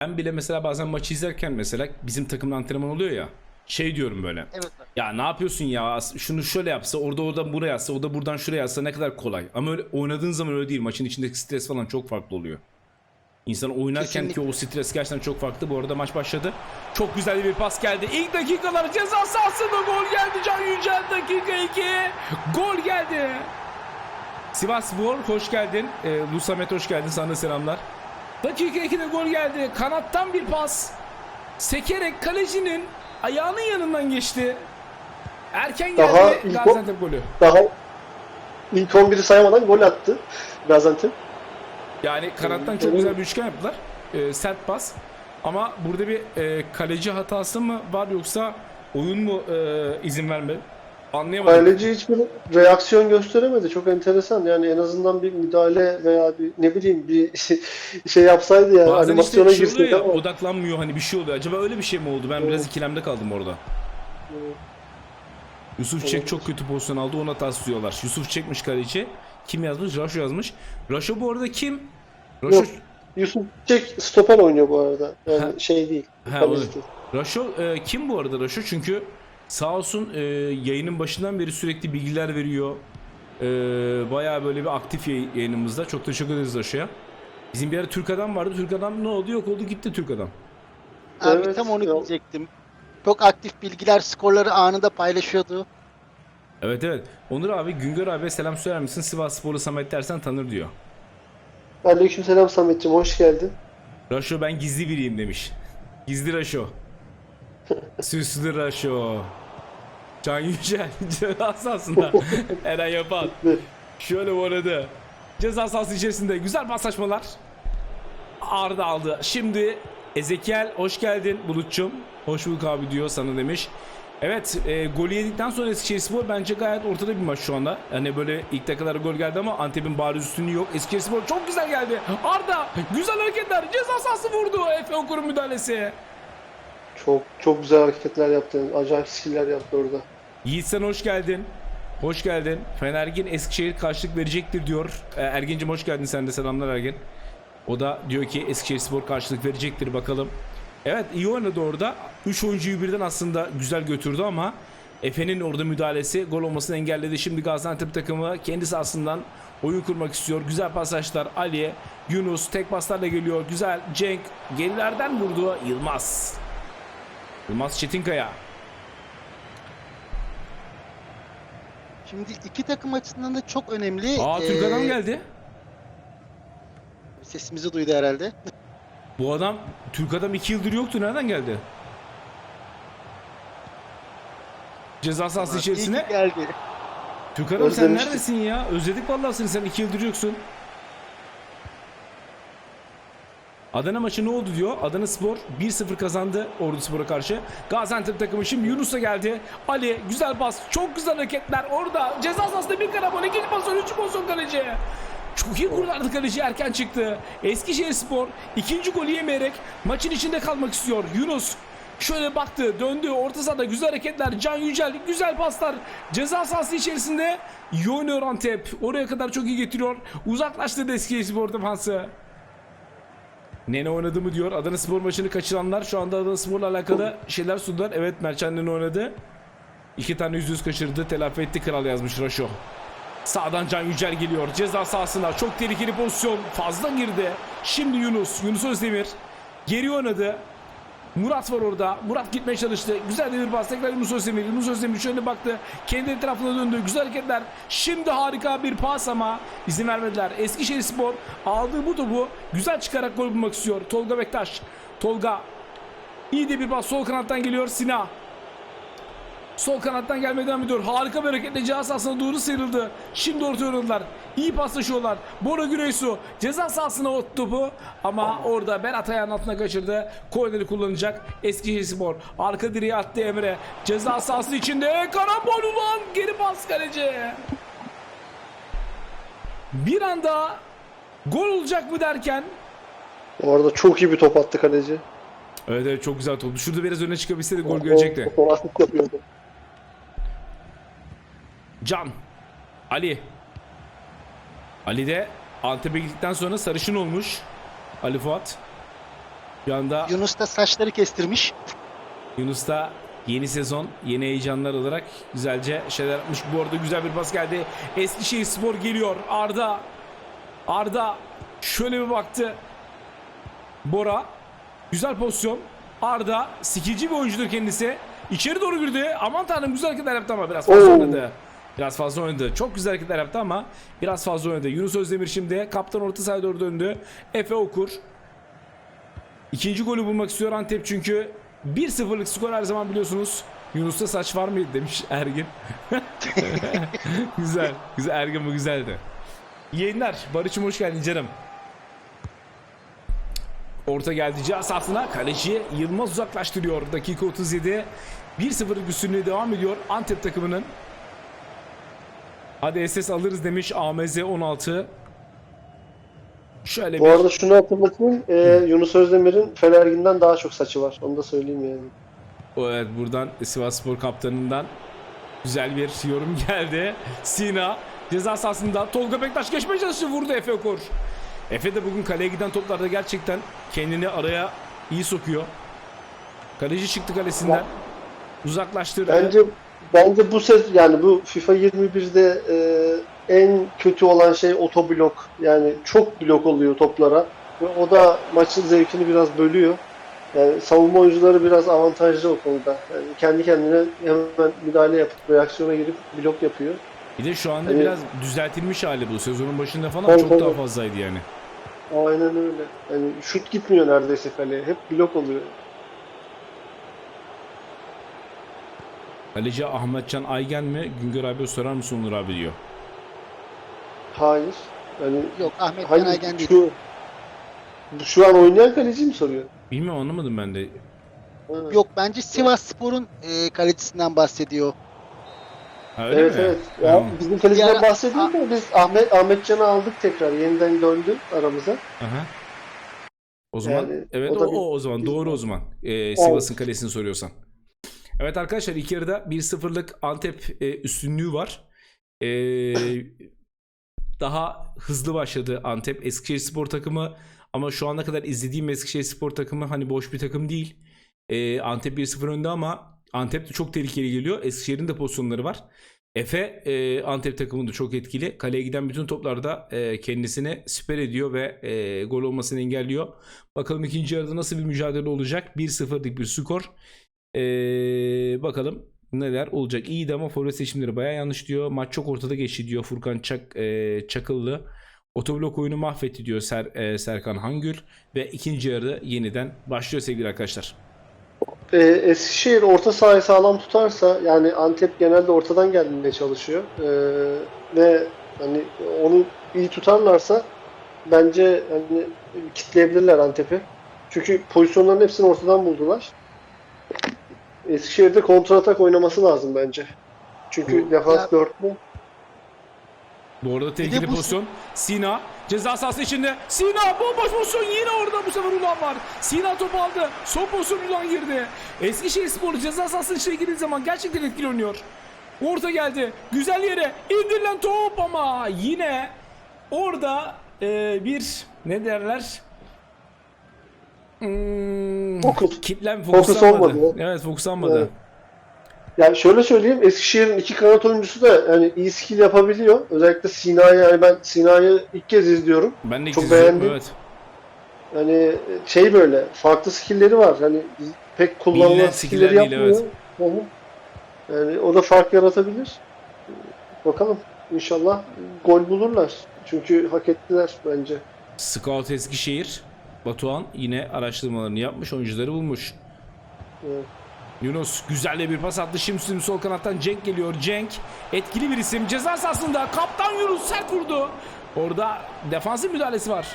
Ben bile mesela bazen maçı izlerken mesela bizim takımın antrenman oluyor ya. Şey diyorum böyle. Evet. Ya ne yapıyorsun ya? Şunu şöyle yapsa, orada orada buraya yapsa, o da buradan şuraya yapsa ne kadar kolay. Ama öyle oynadığın zaman öyle değil. Maçın içindeki stres falan çok farklı oluyor. İnsan oynarken ki Kesinlikle. o stres gerçekten çok farklı. Bu arada maç başladı. Çok güzel bir pas geldi. İlk dakikalar ceza sahasında gol geldi. Can Yücel dakika 2. Gol geldi. Sivas Spor hoş geldin. Ee, Lusamet hoş geldin. Sana selamlar. Dakika 2'de gol geldi. Kanattan bir pas. Sekerek kalecinin ayağının yanından geçti. Erken geldi Daha ilk Gaziantep golü. Daha ilk 11'i saymadan gol attı Gaziantep. Yani kanattan çok güzel bir üçgen yaptılar. Ee, sert pas. Ama burada bir e, kaleci hatası mı var yoksa oyun mu e, izin vermedi? Anlayamadım. Kaleci hiçbir reaksiyon gösteremedi. Çok enteresan. Yani en azından bir müdahale veya bir ne bileyim bir şey yapsaydı ya Bazen animasyona işte girseydi ya, ama odaklanmıyor hani bir şey oluyor. Acaba öyle bir şey mi oldu? Ben biraz ikilemde kaldım orada. Yusuf Çek Olabilir. çok kötü pozisyon aldı. Ona tas diyorlar. Yusuf Çekmiş kaleci. Kim yazmış? Raşo yazmış. Raşo bu arada kim? Raşo, Yok. Yusuf Çek stoper oynuyor bu arada. Yani Ha. şey değil. Ha. Raşo e, kim bu arada Raşo? Çünkü sağ olsun e, yayının başından beri sürekli bilgiler veriyor. E, bayağı böyle bir aktif yay- yayınımızda. Çok teşekkür ederiz Raşo'ya. Bizim bir ara Türk adam vardı. Türk adam ne oldu? Yok oldu gitti Türk adam. Abi Evet, tam onu ya. diyecektim. Çok aktif bilgiler, skorları anında paylaşıyordu. Evet evet. Onur abi, Güngör abi selam söyler misin? Sivas Sporlu Samet dersen tanır diyor. Aleykümselam Samet'ciğim hoş geldin. Raşo ben gizli biriyim demiş. Gizli Raşo. Süslü Raşo. Can Yücel. Ceza sahasında. Eren Yapan. Şöyle oynadı. Ceza sahası içerisinde güzel paslaşmalar. Arda aldı. Şimdi Ezekiel hoş geldin Bulutçum. Hoş bulduk abi diyor sana demiş. Evet e, golü yedikten sonra Eskişehirspor bence gayet ortada bir maç şu anda. Yani böyle ilk dakikalara gol geldi ama Antep'in bariz üstünlüğü yok. Eskişehirspor çok güzel geldi. Arda güzel hareketler. Ceza sahası vurdu. Efe Okur'un müdahalesi. Çok çok güzel hareketler yaptın. Acayip skiller yaptı orada. Yiğit hoş geldin. Hoş geldin. Fenergin Eskişehir karşılık verecektir diyor. E, Ergin'cim hoş geldin sen de selamlar Ergin. O da diyor ki Eskişehir Spor karşılık verecektir bakalım. Evet iyi oynadı orada. 3 oyuncuyu birden aslında güzel götürdü ama Efe'nin orada müdahalesi gol olmasını engelledi. Şimdi Gaziantep takımı kendi sahasından oyun kurmak istiyor. Güzel pasajlar Ali, Yunus tek paslarla geliyor. Güzel Cenk gerilerden vurdu Yılmaz. Yılmaz Çetinkaya. Şimdi iki takım açısından da çok önemli. Aa Türk Ee, adam geldi. Sesimizi duydu herhalde. Bu adam Türk adam 2 yıldır yoktu. Nereden geldi? Ceza sahası içerisine. geldi. Türk adam sen Özlemiştik. neredesin ya? Özledik vallahi seni. Sen 2 yıldır yoksun. Adana maçı ne oldu diyor. Adana Spor 1-0 kazandı Ordu Spor'a karşı. Gaziantep takımı şimdi Yunus'a geldi. Ali güzel pas. Çok güzel hareketler. Orada ceza sahasında bir karabol. ikinci pozisyon, üçüncü pozisyon kaleci. Çok iyi kurtardı kaleci erken çıktı. Eskişehir Spor ikinci golü yemeyerek maçın içinde kalmak istiyor. Yunus şöyle baktı döndü orta sahada güzel hareketler Can Yücel güzel paslar ceza sahası içerisinde iyi oynuyor Antep oraya kadar çok iyi getiriyor uzaklaştırdı Eskişehir Spor defansı Nene oynadı mı diyor Adana Spor maçını kaçıranlar şu anda Adana Spor'la alakalı şeyler sundular evet Mertcan Nene oynadı İki tane yüz yüz kaçırdı telafi etti kral yazmış Raşo Sağdan Can Yücel geliyor. Ceza sahasına çok tehlikeli pozisyon. Fazla girdi. Şimdi Yunus. Yunus Özdemir. Geri oynadı. Murat var orada. Murat gitmeye çalıştı. Güzel bir pas. Tekrar Yunus Özdemir. Yunus Özdemir şöyle baktı. Kendi etrafına döndü. Güzel hareketler. Şimdi harika bir pas ama izin vermediler. Eskişehir Spor aldığı bu topu güzel çıkarak gol bulmak istiyor. Tolga Bektaş. Tolga iyi de bir pas. Sol kanattan geliyor. Sina. Sol kanattan gelmeye devam ediyor. Harika bir hareketle ceza sahasına doğru sıyrıldı. Şimdi orta oynadılar. İyi paslaşıyorlar. Bora Güneysu ceza sahasına o topu ama orada Berat ayağının altına kaçırdı. Korneri kullanacak Eskişehir Spor. Arka direğe attı Emre. Ceza sahası içinde karambol ulan geri pas kaleci. Bir anda gol olacak mı derken Bu arada çok iyi bir top attı kaleci. Evet evet çok güzel top. Şurada biraz öne çıkabilseydi gol görecekti. O, o, asist yapıyordu. Can. Ali. Ali de Antep'e gittikten sonra sarışın olmuş. Ali Fuat. Şu anda Yunus da saçları kestirmiş. Yunus da yeni sezon, yeni heyecanlar olarak güzelce şeyler yapmış. Bu arada güzel bir pas geldi. Eskişehir Spor geliyor. Arda. Arda şöyle bir baktı. Bora. Güzel pozisyon. Arda skillci bir oyuncudur kendisi. İçeri doğru girdi. Aman tanrım güzel hareketler yaptı ama biraz oynadı. Biraz fazla oynadı. Çok güzel hareketler yaptı ama biraz fazla oynadı. Yunus Özdemir şimdi kaptan orta sahaya doğru döndü. Efe Okur. İkinci golü bulmak istiyor Antep çünkü 1-0'lık skor her zaman biliyorsunuz. Yunus'ta saç var mıydı demiş Ergin. güzel. Güzel Ergin bu güzeldi. Yayınlar. Barış'ım hoş geldin canım. Orta geldi cihaz sahasına. Kaleci Yılmaz uzaklaştırıyor. Dakika 37. 1-0'lık üstünlüğe devam ediyor Antep takımının. Hadi SS alırız demiş AMZ 16. Şöyle Bu bir arada şunu hatırlatayım. e, Yunus Özdemir'in Fenergin'den daha çok saçı var. Onu da söyleyeyim yani. O Evet buradan Sivas Spor kaptanından güzel bir yorum geldi. Sina ceza sahasında Tolga Bektaş geçmeye çalıştı vurdu Efe Okur. Efe de bugün kaleye giden toplarda gerçekten kendini araya iyi sokuyor. Kaleci çıktı kalesinden. Uzaklaştırdı. Bence bence bu ses yani bu FIFA 21'de e, en kötü olan şey otoblok. Yani çok blok oluyor toplara. Ve o da maçın zevkini biraz bölüyor. Yani savunma oyuncuları biraz avantajlı o konuda. Yani kendi kendine hemen müdahale yapıp reaksiyona girip blok yapıyor. Bir de şu anda Evet. biraz düzeltilmiş hali bu. Sezonun başında falan Tabii, çok daha tabii. fazlaydı yani. Aynen öyle. Yani şut gitmiyor neredeyse kaleye. Hep blok oluyor. Kaleci Ahmetcan Aygen mi? Güngör abi sorar mısın Onur abi diyor. Hayır. Yani Yok Ahmet hangi Yanaygen değil. şu şu an oynayan kaleci mi soruyor? Bilmiyorum anlamadım ben de. Ha. Yok bence Sivas Spor'un e, kalecisinden bahsediyor. Ha, öyle evet mi? evet. Ya, Tamam. bizim kaleciden Yani- bahsediyor da biz Ahmet Ahmetcan'ı aldık tekrar. Yeniden döndü aramıza. Aha. O zaman Yani evet o o, o, o zaman doğru o zaman. Ee, Sivas'ın kalesini soruyorsan. Evet arkadaşlar ilk yarıda 1-0'lık Antep e, üstünlüğü var. Ee, daha hızlı başladı Antep. Eskişehir Spor takımı ama şu ana kadar izlediğim Eskişehir Spor takımı hani boş bir takım değil. Ee, Antep 1-0 önde ama Antep de çok tehlikeli geliyor. Eskişehir'in de pozisyonları var. Efe e, Antep takımında çok etkili. Kaleye giden bütün toplarda e, kendisini siper ediyor ve e, gol olmasını engelliyor. Bakalım ikinci yarıda nasıl bir mücadele olacak? 1-0'lık bir skor. E, bakalım neler olacak. İyiydi ama forvet seçimleri baya yanlış diyor. Maç çok ortada geçti diyor Furkan Çak, e, Çakıllı. Otoblok oyunu mahvetti diyor Ser, e, Serkan Hangül. Ve ikinci yarı yeniden başlıyor sevgili arkadaşlar. Ee, Eskişehir orta sahayı sağlam tutarsa yani Antep genelde ortadan gelmeye çalışıyor. Ee, ve hani onu iyi tutarlarsa bence hani kitleyebilirler Antep'i. Çünkü pozisyonların hepsini ortadan buldular. Eskişehir'de kontratak oynaması lazım bence. Çünkü defans Ya- dörtlü. Bu arada tehlikeli bu- pozisyon. Sina ceza sahası içinde. Sina bomboş pozisyon yine orada bu sefer Ulan var. Sina topu aldı. Son pozisyon Ulan girdi. Eskişehir Spor ceza sahasının içine girdiği zaman gerçekten etkili oynuyor. Orta geldi. Güzel yere indirilen top ama yine orada e, bir ne derler? Hmm, Fokus. Kitlen Fokus fokuslanmadı. olmadı. Evet fokuslanmadı. Evet. Yani şöyle söyleyeyim Eskişehir'in iki kanat oyuncusu da yani iyi skill yapabiliyor. Özellikle Sina'yı yani ben Sina'yı ilk kez izliyorum. Ben de ilk Çok izliyorum, beğendim. Evet. Yani şey böyle farklı skill'leri var. Hani pek kullanılan skill'leri yapmıyor. Hı. Yani o da fark yaratabilir. Bakalım inşallah gol bulurlar. Çünkü hak ettiler bence. Scout Eskişehir. Batuhan yine araştırmalarını yapmış, oyuncuları bulmuş. Evet. Yunus güzel bir pas attı. Şimdi sol kanattan Cenk geliyor. Cenk etkili bir isim. Ceza sahasında kaptan Yunus sert vurdu. Orada defansif müdahalesi var.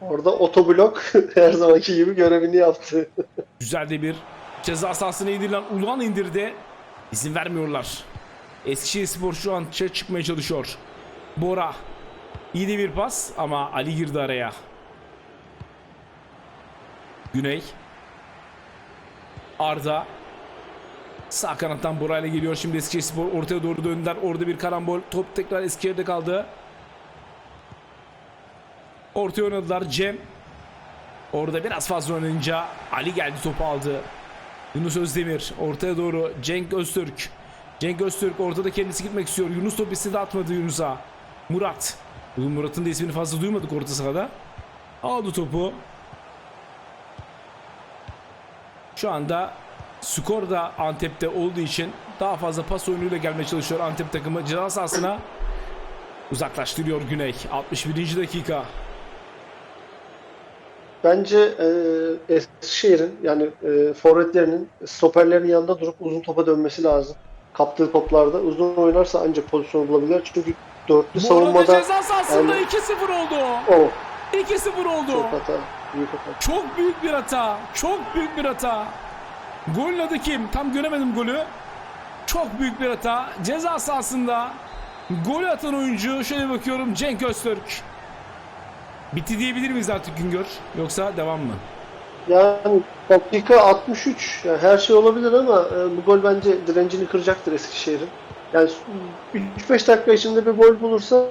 Orada otoblok her zamanki gibi görevini yaptı. Güzel de bir ceza sahasına indirilen Ulan indirdi. İzin vermiyorlar. Eskişehir Spor şu an çıkmaya çalışıyor. Bora. İyi de bir pas ama Ali girdi araya. Güney. Arda. Sağ kanattan Bora ile geliyor. Şimdi Eskişehir Spor ortaya doğru döndüler. Orada bir karambol. Top tekrar Eskişehir'de kaldı. Ortaya oynadılar. Cem. Orada biraz fazla oynayınca Ali geldi topu aldı. Yunus Özdemir ortaya doğru Cenk Öztürk. Cenk Öztürk ortada kendisi gitmek istiyor. Yunus topu istedi atmadı Yunus'a. Murat. Murat'ın da ismini fazla duymadık orta sahada. Aldı topu. Şu anda skor da Antep'te olduğu için daha fazla pas oyunuyla gelmeye çalışıyor Antep takımı. Ceza sahasına uzaklaştırıyor Güney. 61. dakika. Bence e, Eskişehir'in yani e, forvetlerinin stoperlerin yanında durup uzun topa dönmesi lazım. Kaptığı toplarda uzun oynarsa ancak pozisyon bulabilir. Çünkü dörtlü Bu savunmada ceza sahasında yani- 2-0 oldu. o 2-0 oldu. çok hata. Çok büyük bir hata. Çok büyük bir hata. Golün adı kim? Tam göremedim golü. Çok büyük bir hata. Ceza sahasında golü atan oyuncu şöyle bakıyorum Cenk Öztürk. Bitti diyebilir miyiz artık Güngör? Yoksa devam mı? Yani dakika 63. Yani her şey olabilir ama e, bu gol bence direncini kıracaktır Eskişehir'in. Yani 3-5 dakika içinde bir gol bulursa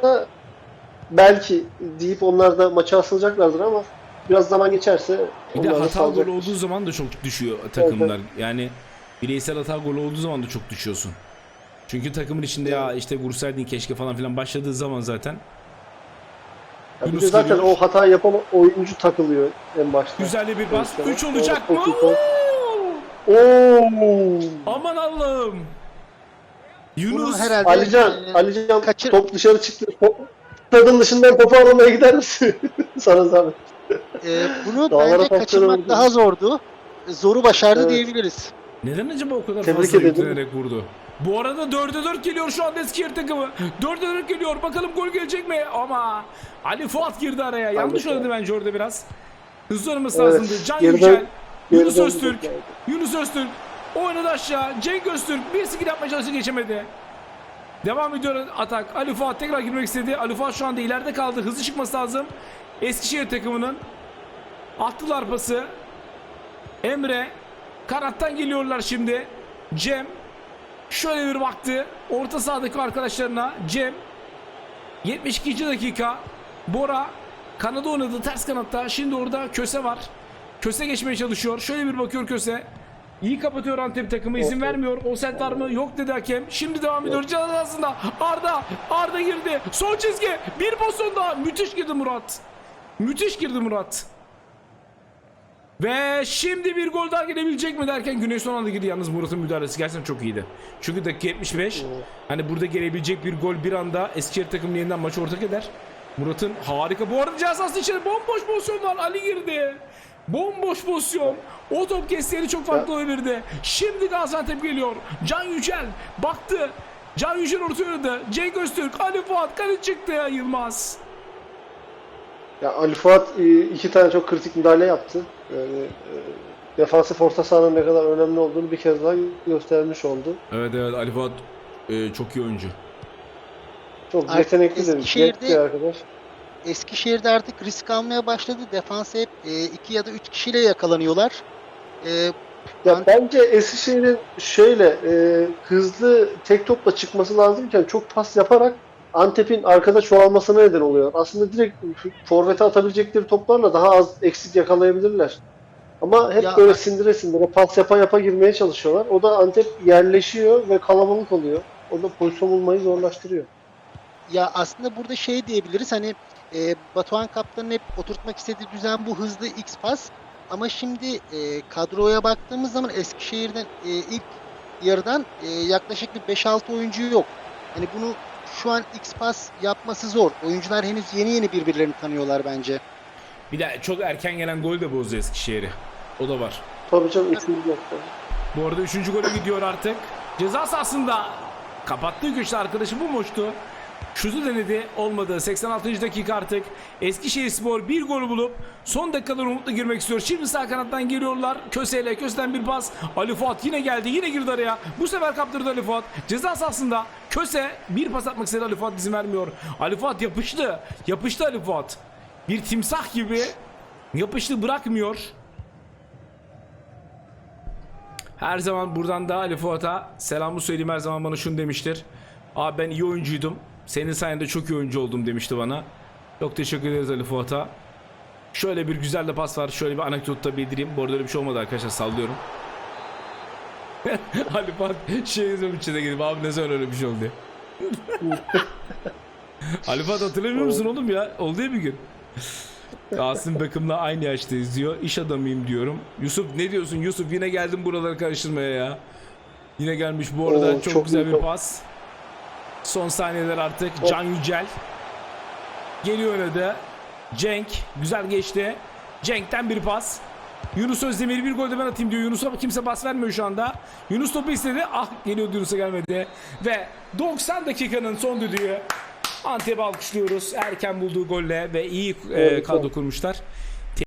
belki deyip onlar da maça asılacaklardır ama biraz zaman geçerse Bir de hata gol salacaktır. olduğu zaman da çok düşüyor takımlar. Yani bireysel hata gol olduğu zaman da çok düşüyorsun. Çünkü takımın içinde ya işte vursaydın keşke falan filan başladığı zaman zaten Ya bir Yunus de zaten geliyor. o hata yapan oyuncu takılıyor en başta. güzel bir bas. Evet, 3 evet. olacak mı? Oo! Aman Allah'ım. Yunus herhalde Alican, e, Alican kaçır- top dışarı çıktı. Top, stadın dışından topu aramaya gider misin? Sana zahmet. E, bunu Dağlara bence kaçırmak vurdu. daha zordu. Zoru başardı Evet. diyebiliriz. neden acaba o kadar Tebrik fazla ederim. yüklenerek vurdu? Bu arada 4'e 4 geliyor şu anda Eskişehir takımı. 4'e 4 geliyor. Bakalım gol gelecek mi? Ama Ali Fuat girdi araya. Yanlış Fuat. oynadı bence orada biraz. Hızlı oynaması Evet, lazımdı. Can geriden- Yücel, Yunus Öztürk. Yunus Öztürk oynadı aşağı. Cenk Öztürk bir skill yapmaya çalıştı geçemedi. Devam ediyor atak. Ali Fuat tekrar girmek istedi. Ali Fuat şu anda ileride kaldı. Hızlı çıkması lazım. Eskişehir takımının attılar pası. Emre kanattan geliyorlar şimdi. Cem şöyle bir baktı. Orta sahadaki arkadaşlarına Cem 72. dakika Bora kanada oynadı ters kanatta. Şimdi orada Köse var. Köse geçmeye çalışıyor. Şöyle bir bakıyor Köse. İyi kapatıyor Antep takımı. izin vermiyor. Offset var mı? Yok dedi hakem. Şimdi devam ediyor. Cezasında Arda. Arda girdi. Son çizgi. Bir pozisyonda. Müthiş girdi Murat. Müthiş girdi Murat. Ve şimdi bir gol daha gelebilecek mi derken Güney son anda girdi. Yalnız Murat'ın müdahalesi gerçekten çok iyiydi. Çünkü dakika 75. Hani burada gelebilecek bir gol bir anda Eskişehir takımı yeniden maçı ortak eder. Murat'ın harika. Bu arada ceza sahası içeri bomboş pozisyon var. Ali girdi. Bomboş pozisyon. O top kestiğini çok farklı olabilirdi. Şimdi Gaziantep geliyor. Can Yücel baktı. Can Yücel ortaya oynadı. Cenk Öztürk, Ali Fuat, Kalit çıktı ya Yılmaz. Ya Ali Fuat e, iki tane çok kritik müdahale yaptı. Yani e, defansif orta sahanın ne kadar önemli olduğunu bir kez daha göstermiş oldu. Evet evet Ali Fuat e, çok iyi oyuncu. Çok Artık yetenekli de bir bir arkadaş. Eskişehir'de artık risk almaya başladı. Defans hep 2 ya da 3 kişiyle yakalanıyorlar. E, Ya Ben- bence Eskişehir'in şöyle e, hızlı tek topla çıkması lazımken çok pas yaparak Antep'in arkada çoğalmasına neden oluyor. Aslında direkt forvete atabilecekleri toplarla daha az eksik yakalayabilirler. Ama hep Ya- böyle sindire sindire pas yapa yapa girmeye çalışıyorlar. O da Antep yerleşiyor ve kalabalık oluyor. O da pozisyon bulmayı zorlaştırıyor. Ya aslında burada şey diyebiliriz hani e, Batuhan Kaptan'ın hep oturtmak istediği düzen bu hızlı X pas. Ama şimdi e, kadroya baktığımız zaman Eskişehir'den e, ilk yarıdan e, yaklaşık bir 5-6 oyuncu yok. Hani bunu şu an X pas yapması zor. Oyuncular henüz yeni yeni birbirlerini tanıyorlar bence. Bir de çok erken gelen gol de bozdu Eskişehir'i. O da var. Tabii canım üçüncü nokta. Bu arada üçüncü gole gidiyor artık. Ceza sahasında kapattığı köşede arkadaşı bu moçtu. Şutu denedi olmadı. 86. dakika artık. Eskişehir Spor bir gol bulup son dakikalar umutlu girmek istiyor. Şimdi sağ kanattan geliyorlar. Köse'yle Köse'den bir pas. Ali Fuat yine geldi. Yine girdi araya. Bu sefer kaptırdı Ali Fuat. Ceza sahasında Köse bir pas atmak istedi. Ali Fuat izin vermiyor. Ali Fuat yapıştı. Yapıştı Ali Fuat. Bir timsah gibi yapıştı bırakmıyor. Her zaman buradan da Ali Fuat'a selamı söyleyeyim her zaman bana şunu demiştir. Abi ben iyi oyuncuydum. Senin sayende çok iyi oyuncu oldum demişti bana. Çok teşekkür ederiz Ali Fuat'a. Şöyle bir güzel de pas var. Şöyle bir anekdot da bildireyim. Bu arada öyle bir şey olmadı arkadaşlar sallıyorum. Ali Fuat şey yazıyorum içine gidip abi ne zaman öyle bir şey oldu. Ali Fuat hatırlamıyor musun oğlum ya? Oldu ya bir gün. Asım Beckham'la aynı yaştayız diyor. İş adamıyım diyorum. Yusuf ne diyorsun Yusuf? Yine geldim buraları karıştırmaya ya. Yine gelmiş bu arada Oo, çok, çok güzel bir top. pas. Son saniyeler artık. Hop. Can Yücel. Geliyor oynadı. Cenk. Güzel geçti. Cenk'ten bir pas. Yunus Özdemir bir gol de ben atayım diyor. Yunus'a kimse pas vermiyor şu anda. Yunus topu istedi. Ah geliyordu Yunus'a gelmedi. Ve 90 dakikanın son düdüğü. Antep'i alkışlıyoruz. Erken bulduğu golle ve iyi e, kadro kurmuşlar.